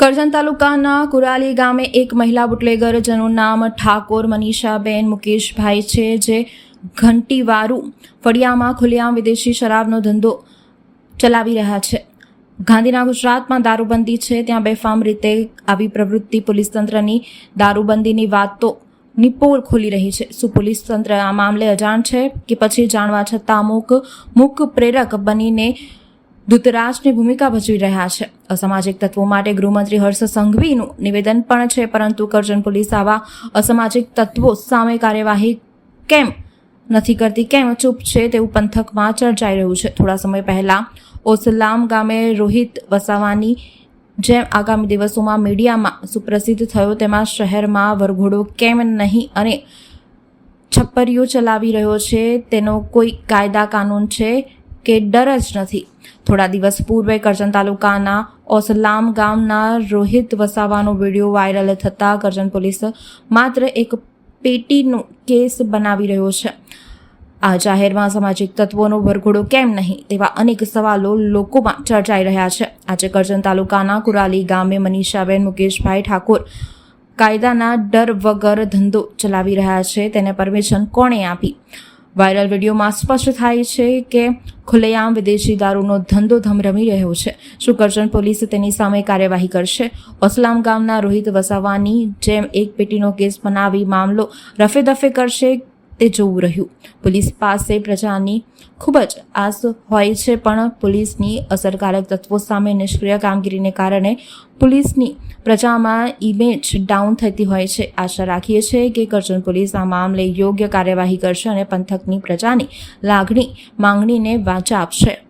કરજણ તાલુકાના કુરાલી ગામે એક મહિલા બુટલેગર જેનું નામ ઠાકોર મનીષાબેન મુકેશભાઈ છે, જે ઘંટીવારું ફળિયામાં ખુલ્લેઆમ વિદેશી શરાબનો ધંધો ચલાવી રહ્યા છે. ગાંધીના ગુજરાતમાં દારૂબંધી છે, ત્યાં બેફામ રીતે આવી પ્રવૃત્તિ પોલીસ તંત્રની દારૂબંધીની વાતો ની પોલ ખોલી રહી છે. શું પોલીસ તંત્ર આ મામલે અજાણ છે કે પછી જાણવા છતાં અમુક મુખ પ્રેરક બનીને દૂતરાજની ભૂમિકા ભજવી રહ્યા છે. અસામાજિક તત્વો માટે ગૃહમંત્રી હર્ષ સંઘવીનું નિવેદન પણ છે, પરંતુ કરજણ પોલીસ આવા અસામાજિક તત્વો સામે કાર્યવાહી કેમ નથી કરતી, કેમ ચૂપ છે તેવું પંથકમાં ચર્ચાઈ રહ્યું છે. થોડા સમય પહેલા ઓસલામ ગામે રોહિત વસાવાની જેમ આગામી દિવસોમાં મીડિયામાં સુપ્રસિદ્ધ થયો તેમાં શહેરમાં વરઘોડો કેમ નહીં અને છપ્પરીઓ ચલાવી રહ્યો છે તેનો કોઈ કાયદા કાનૂન છે કે ડર જ નથી? થોડા દિવસ પૂર્વે કરજણ તાલુકાના ઓસલામ ગામના રોહિત વસાવાનો વીડિયો વાયરલ થતાં કરજણ પોલીસ માત્ર એક પેટીનો કેસ બનાવી રહ્યો છે. આ જાહેરમાં સામાજિક તત્વોનો વરઘોડો કેમ નહીં તેવા અનેક સવાલો લોકોમાં ચર્ચાઈ રહ્યા છે. આજે કરજણ તાલુકાના કુરાલી ગામે મનીષાબેન મુકેશભાઈ ઠાકોર કાયદાના ડર વગર ધંધો ચલાવી રહ્યા છે. તેને પરમિશન કોણે આપી? વાયરલ વિડીયોમાં સ્પષ્ટ થાય છે કે ખુલ્લેઆમ વિદેશી દારૂનો ધંધો ધમરમી રહ્યો છે. શું કરજણ પોલીસ તેની સામે કાર્યવાહી કરશે. ઓસલામ ગામના રોહિત વસાવાની જેમ એક પેટીનો કેસ બનાવી મામલો રફે દફે કરશે તે જોવું રહ્યું. પોલીસ પાસે પ્રજાની ખૂબ જ આસ હોય છે, પણ પોલીસની અસરકારક તત્વો સામે નિષ્ક્રિય કામગીરીને કારણે પોલીસની પ્રજામાં ઇમેજ ડાઉન થતી હોય છે. આશા રાખીએ છીએ કે કરજણ પોલીસ આ મામલે યોગ્ય કાર્યવાહી કરશે અને પંથકની પ્રજાની લાગણી, માંગણીને વાંચા આપશે.